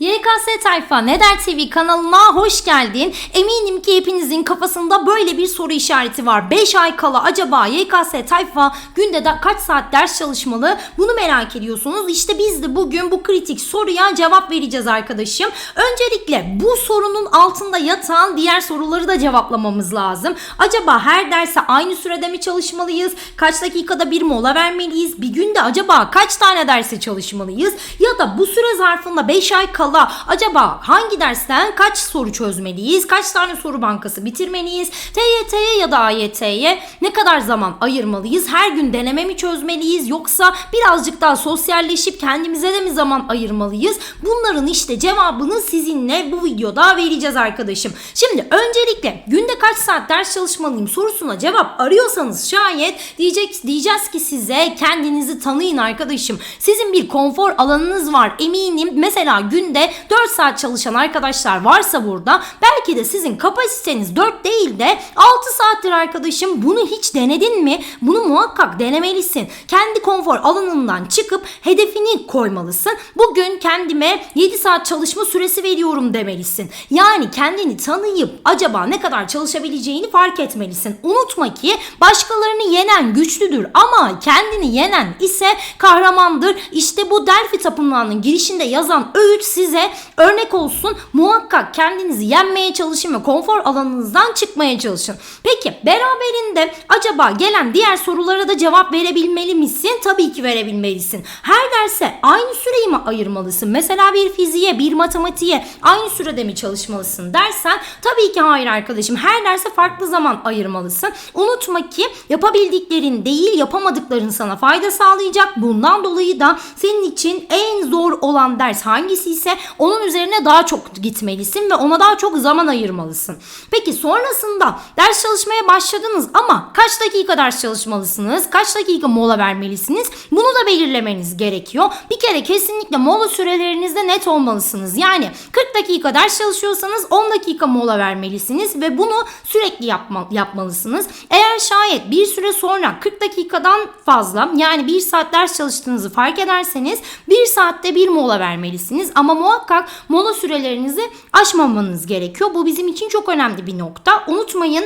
YKS Tayfa Neder TV kanalına hoş geldin. Eminim ki hepinizin kafasında böyle bir soru işareti var. 5 ay kala acaba YKS Tayfa günde de kaç saat ders çalışmalı? Bunu merak ediyorsunuz. İşte biz de bugün bu kritik soruya cevap vereceğiz arkadaşım. Öncelikle bu sorunun altında yatan diğer soruları da cevaplamamız lazım. Acaba her derse aynı sürede mi çalışmalıyız? Kaç dakikada bir mola vermeliyiz? Bir günde acaba kaç tane derse çalışmalıyız? Ya da bu süre zarfında 5 ay kala acaba hangi dersten kaç soru çözmeliyiz? Kaç tane soru bankası bitirmeliyiz? TYT'ye ya da AYT'ye ne kadar zaman ayırmalıyız? Her gün deneme mi çözmeliyiz? Yoksa birazcık daha sosyalleşip kendimize de mi zaman ayırmalıyız? Bunların işte cevabını sizinle bu videoda vereceğiz arkadaşım. Şimdi öncelikle günde kaç saat ders çalışmalıyım sorusuna cevap arıyorsanız şayet diyecek diyeceğiz ki size kendinizi tanıyın arkadaşım. Sizin bir konfor alanınız var. Eminim mesela günde 4 saat çalışan arkadaşlar varsa burada belki de sizin kapasiteniz 4 değil de 6 saattir arkadaşım. Bunu hiç denedin mi? Bunu muhakkak denemelisin. Kendi konfor alanından çıkıp hedefini koymalısın. Bugün kendime 7 saat çalışma süresi veriyorum demelisin. Yani kendini tanıyıp acaba ne kadar çalışabileceğini fark etmelisin. Unutma ki başkalarını yenen güçlüdür ama kendini yenen ise kahramandır. İşte bu Delphi Tapınağı'nın girişinde yazan öğüt size örnek olsun. Muhakkak kendinizi yenmeye çalışın ve konfor alanınızdan çıkmaya çalışın. Peki beraberinde acaba gelen diğer sorulara da cevap verebilmeli misin? Tabii ki verebilmelisin. Her derse aynı süreyi mi ayırmalısın? Mesela bir fiziğe, bir matematiğe aynı sürede mi çalışmalısın dersen tabii ki hayır arkadaşım. Her derse farklı zaman ayırmalısın. Unutma ki yapabildiklerin değil yapamadıkların sana fayda sağlayacak. Bundan dolayı da senin için en zor olan ders hangisi ise onun üzerine daha çok gitmelisin ve ona daha çok zaman ayırmalısın. Peki sonrasında ders çalışmaya başladınız ama kaç dakika ders çalışmalısınız? Kaç dakika mola vermelisiniz? Bunu da belirlemeniz gerekiyor. Bir kere kesinlikle mola sürelerinizde net olmalısınız. Yani 40 dakika ders çalışıyorsanız 10 dakika mola vermelisiniz ve bunu sürekli yapma, yapmalısınız. Eğer şayet bir süre sonra 40 dakikadan fazla yani 1 saat ders çalıştığınızı fark ederseniz 1 saatte bir mola vermelisiniz. Ama muhakkak mola sürelerinizi aşmamanız gerekiyor. Bu bizim için çok önemli bir nokta. Unutmayın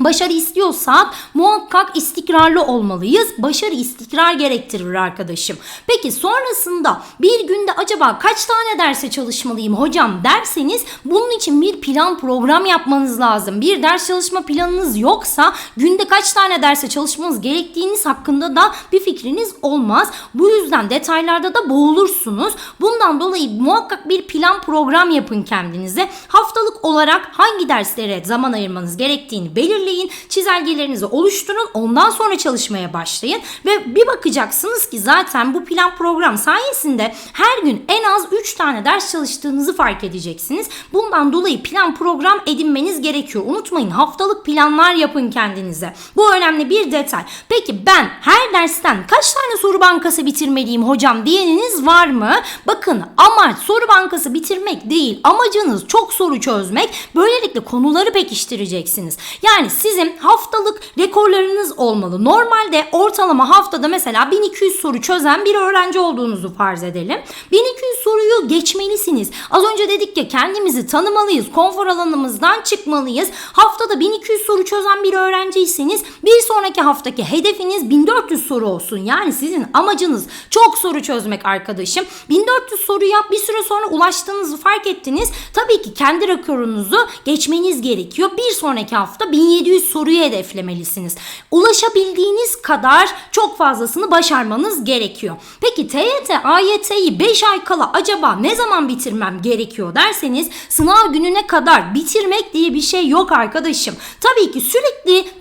Başarı istiyorsak muhakkak istikrarlı olmalıyız. Başarı istikrar gerektirir arkadaşım. Peki sonrasında bir günde acaba kaç tane derse çalışmalıyım hocam derseniz bunun için bir plan program yapmanız lazım. Bir ders çalışma planınız yoksa günde kaç tane derse çalışmanız gerektiğiniz hakkında da bir fikriniz olmaz. Bu yüzden detaylarda da boğulursunuz. Bundan dolayı muhakkak bir plan program yapın kendinize. Haftalık olarak hangi derslere zaman ayırmanız gerektiğini belirleyin belirleyin. Çizelgelerinizi oluşturun. Ondan sonra çalışmaya başlayın. Ve bir bakacaksınız ki zaten bu plan program sayesinde her gün en az 3 tane ders çalıştığınızı fark edeceksiniz. Bundan dolayı plan program edinmeniz gerekiyor. Unutmayın haftalık planlar yapın kendinize. Bu önemli bir detay. Peki ben her dersten kaç tane soru bankası bitirmeliyim hocam diyeniniz var mı? Bakın amaç soru bankası bitirmek değil. Amacınız çok soru çözmek. Böylelikle konuları pekiştireceksiniz. Yani sizin haftalık rekorlarınız olmalı. Normalde ortalama haftada mesela 1200 soru çözen bir öğrenci olduğunuzu farz edelim. 1200 soruyu geçmelisiniz. Az önce dedik ya kendimizi tanımalıyız. Konfor alanımızdan çıkmalıyız. Haftada 1200 soru çözen bir öğrenciyseniz bir sonraki haftaki hedefiniz 1400 soru olsun. Yani sizin amacınız çok soru çözmek arkadaşım. 1400 soruya bir süre sonra ulaştığınızı fark ettiniz. Tabii ki kendi rekorunuzu geçmeniz gerekiyor. Bir sonraki hafta 1700 soruyu hedeflemelisiniz. Ulaşabildiğiniz kadar çok fazlasını başarmanız gerekiyor. Peki TYT, AYT'yi 5 ay kala acaba ne zaman bitirmem gerekiyor derseniz sınav gününe kadar bitirmek diye bir şey yok arkadaşım. Tabii ki sürekli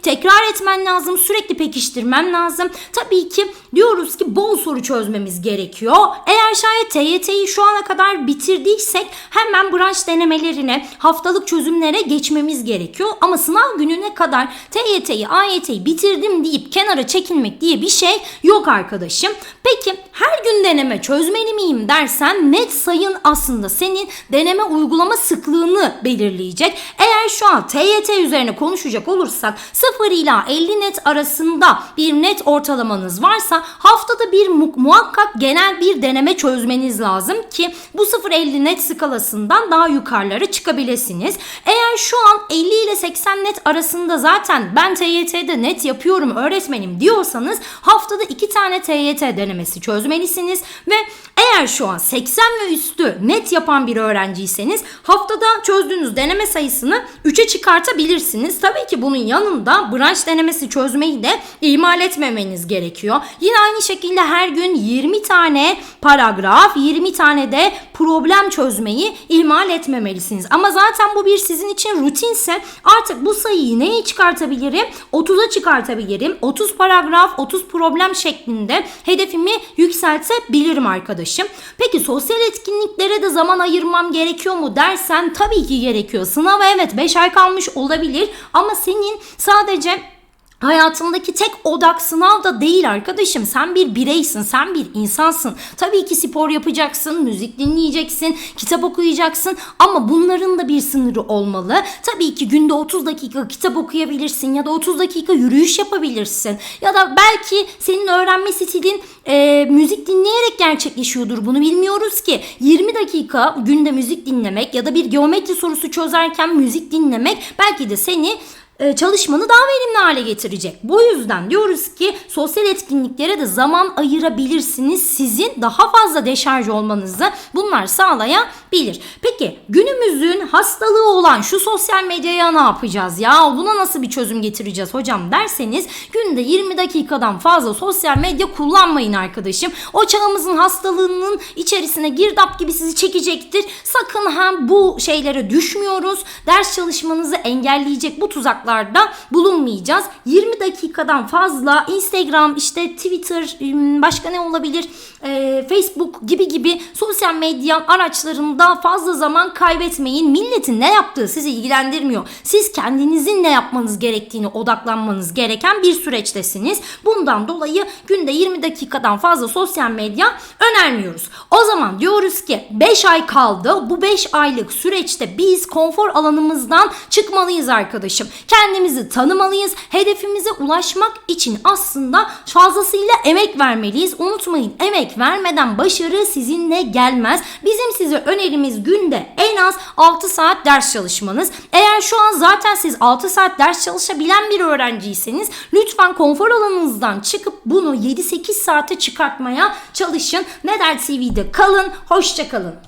etmen lazım, sürekli pekiştirmen lazım. Tabii ki diyoruz ki bol soru çözmemiz gerekiyor. Eğer şayet TYT'yi şu ana kadar bitirdiysek hemen branş denemelerine, haftalık çözümlere geçmemiz gerekiyor. Ama sınav gününe kadar TYT'yi, AYT'yi bitirdim deyip kenara çekilmek diye bir şey yok arkadaşım. Peki her gün deneme çözmeli miyim dersen net sayın aslında senin deneme uygulama sıklığını belirleyecek. Eğer şu an TYT üzerine konuşacak olursak 0 ila 50 net arasında bir net ortalamanız varsa haftada bir mu- muhakkak genel bir deneme çözmeniz lazım ki bu 0-50 net skalasından daha yukarılara çıkabilirsiniz. Eğer şu an 50 ile 80 net arasında zaten ben TYT'de net yapıyorum öğretmenim diyorsanız haftada 2 tane TYT denemesi çözmelisiniz ve eğer şu an 80 ve üstü net yapan bir öğrenciyseniz haftada çözdüğünüz deneme sayısını 3'e çıkartabilirsiniz. Tabii ki bunun yanında branş denemesi çözmeyi de ihmal etmemeniz gerekiyor. Yine aynı şekilde her gün 20 tane paragraf, 20 tane de problem çözmeyi ihmal etmemelisiniz. Ama zaten bu bir sizin için rutinse artık bu sayıyı neye çıkartabilirim? 30'a çıkartabilirim. 30 paragraf, 30 problem şeklinde hedefimi yükseltebilirim arkadaşım. Peki sosyal etkinliklere de zaman ayırmam gerekiyor mu dersen tabii ki gerekiyor. Sınava evet 5 ay kalmış olabilir ama senin sadece Hayatındaki tek odak sınav da değil arkadaşım. Sen bir bireysin, sen bir insansın. Tabii ki spor yapacaksın, müzik dinleyeceksin, kitap okuyacaksın ama bunların da bir sınırı olmalı. Tabii ki günde 30 dakika kitap okuyabilirsin ya da 30 dakika yürüyüş yapabilirsin. Ya da belki senin öğrenme stilin e, müzik dinleyerek gerçekleşiyordur. Bunu bilmiyoruz ki. 20 dakika günde müzik dinlemek ya da bir geometri sorusu çözerken müzik dinlemek belki de seni çalışmanı daha verimli hale getirecek. Bu yüzden diyoruz ki sosyal etkinliklere de zaman ayırabilirsiniz. Sizin daha fazla deşarj olmanızı bunlar sağlayabilir. Peki günümüzün hastalığı olan şu sosyal medyaya ne yapacağız ya? Buna nasıl bir çözüm getireceğiz hocam derseniz günde 20 dakikadan fazla sosyal medya kullanmayın arkadaşım. O çağımızın hastalığının içerisine girdap gibi sizi çekecektir. Sakın hem bu şeylere düşmüyoruz. Ders çalışmanızı engelleyecek bu tuzaklarda bulunmayacağız. 20 dakikadan fazla Instagram, işte Twitter, başka ne olabilir? Facebook gibi gibi sosyal medya araçlarında fazla zaman kaybetmeyin. Milletin ne yaptığı sizi ilgilendirmiyor. Siz kendinizin ne yapmanız gerektiğini odaklanmanız gereken bir süreçtesiniz. Bundan dolayı günde 20 dakikadan fazla sosyal medya önermiyoruz. O zaman diyoruz ki 5 ay kaldı. Bu 5 aylık süreçte biz konfor alanımızdan çıkmalıyız arkadaşım. Kendimizi tanımalıyız. Hedefimize ulaşmak için aslında fazlasıyla emek vermeliyiz. Unutmayın emek vermeden başarı sizinle gelmez. Bizim size önerimiz günde en az 6 saat ders çalışmanız. Eğer şu an zaten siz 6 saat ders çalışabilen bir öğrenciyseniz lütfen konfor alanınızdan çıkıp bunu 7-8 saate çıkartmaya çalışın. Ne der TV'de kalın, hoşça kalın.